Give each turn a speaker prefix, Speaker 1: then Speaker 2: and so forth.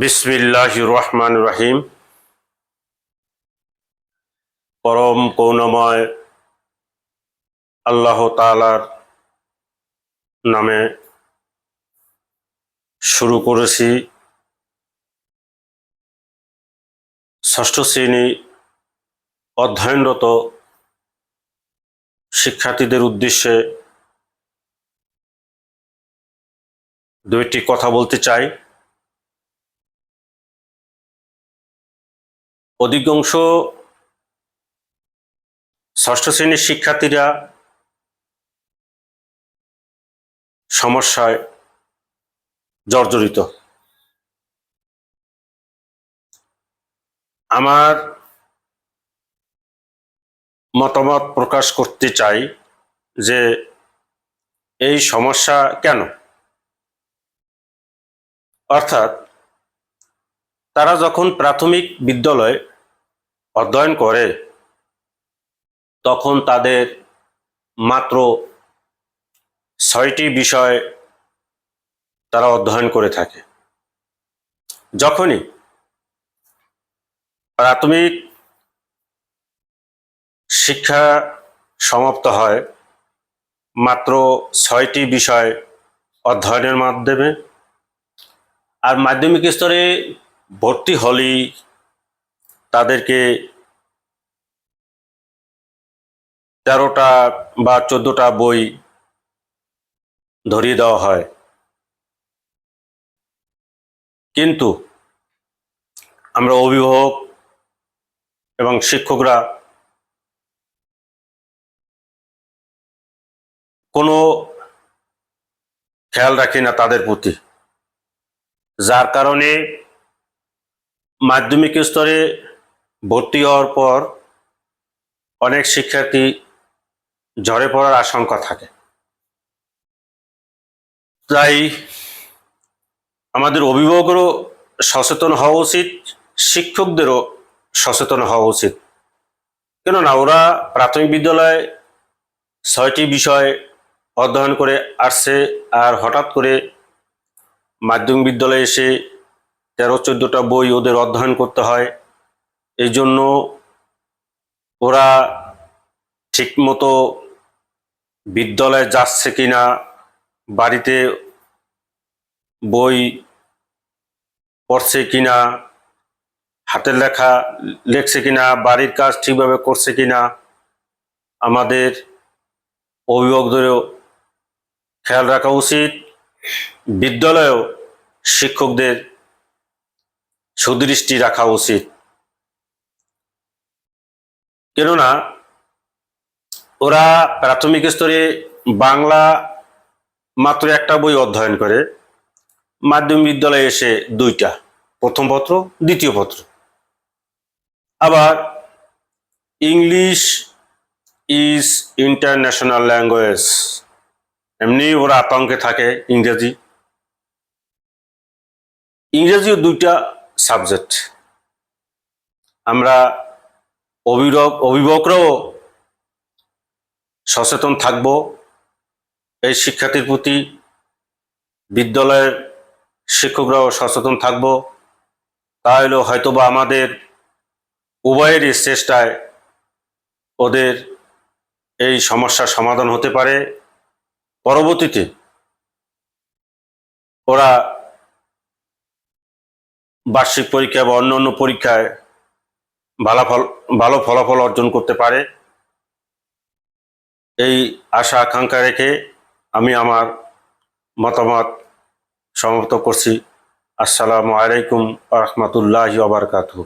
Speaker 1: বিসমিল্লাহ রহমান রহিম। পরম করুণাময় আল্লাহ তালার নামে শুরু করেছি ষষ্ঠ শ্রেণি অধ্যয়নরত শিক্ষার্থীদের উদ্দেশ্যে দুইটি কথা বলতে চাই। অধিকাংশ ষষ্ঠ শ্রেণির শিক্ষার্থীরা সমস্যায় জর্জরিত। আমার মতামত প্রকাশ করতে চাই যে এই সমস্যা কেন? অর্থাৎ তারা যখন প্রাথমিক বিদ্যালয়ে অধ্যয়ন করে, তখন তাদের মাত্র ছয়টি বিষয় তারা অধ্যয়ন করে থাকে। যখনই প্রাথমিক শিক্ষা সমাপ্ত হয়, মাত্র ছয়টি বিষয় অধ্যয়নের মাধ্যমে, আর মাধ্যমিক স্তরে ভর্তি হলেই তাদেরকে তেরোটা বা চোদ্দটা বই ধরিয়ে দেওয়া হয়। কিন্তু আমরা অভিভাবক এবং শিক্ষকরা কোনো খেয়াল রাখি না তাদের প্রতি, যার কারণে মাধ্যমিক স্তরে ভর্তি হওয়ার পর অনেক শিক্ষার্থী ঝরে পড়ার আশঙ্কা থাকে। তাই আমাদের অভিভাবকেরও সচেতন হওয়া উচিত, শিক্ষকদেরও সচেতন হওয়া উচিত। কেননা ওরা প্রাথমিক বিদ্যালয়ে ছয়টি বিষয় অধ্যয়ন করে আসছে আর হঠাৎ করে মাধ্যমিক বিদ্যালয়ে এসে তেরো চোদ্দোটা বই ওদের অধ্যয়ন করতে হয়। এই জন্য ওরা ঠিকমতো বিদ্যালয়ে যাচ্ছে কি না বাড়িতে বই পড়ছে কি না হাতের লেখা লেখছে কি না বাড়ির কাজ ঠিকভাবে করছে কি না আমাদের অভিভাবকদেরও খেয়াল রাখা উচিত। বিদ্যালয়েও শিক্ষকদের সুদৃষ্টি রাখা উচিত। কেননা, ওরা প্রাথমিক স্তরে বাংলা মাত্র একটা বই অধ্যয়ন করে, মাধ্যমিক বিদ্যালয়ে এসে দুইটা, প্রথম পত্র, দ্বিতীয় পত্র। আবার ইংলিশ ইজ ইন্টারন্যাশনাল ল্যাঙ্গুয়েজ, এমনি ওরা আতঙ্কে থাকে ইংরেজি। ইংরেজিও দুইটা সাবজেক্ট। আমরা অভিভাবক অভিভাবকরাও সচেতন থাকব। এই শিক্ষার্থীর প্রতি বিদ্যালয়ের শিক্ষকরাও সচেতন থাকব। তাহলে হয়তোবা আমাদের উভয়েরই চেষ্টায় ওদের এই সমস্যার সমাধান হতে পারে। পরবর্তীতে ওরা বার্ষিক পরীক্ষা বা অন্য অন্য পরীক্ষায় ভালো ফল ভালো ফলাফল অর্জন করতে পারে। এই আশা, আকাঙ্ক্ষা রেখে আমি আমার মতামত সমাপ্ত করছি। আসসালামু আলাইকুম রহমতুল্লাহ আবরকাতু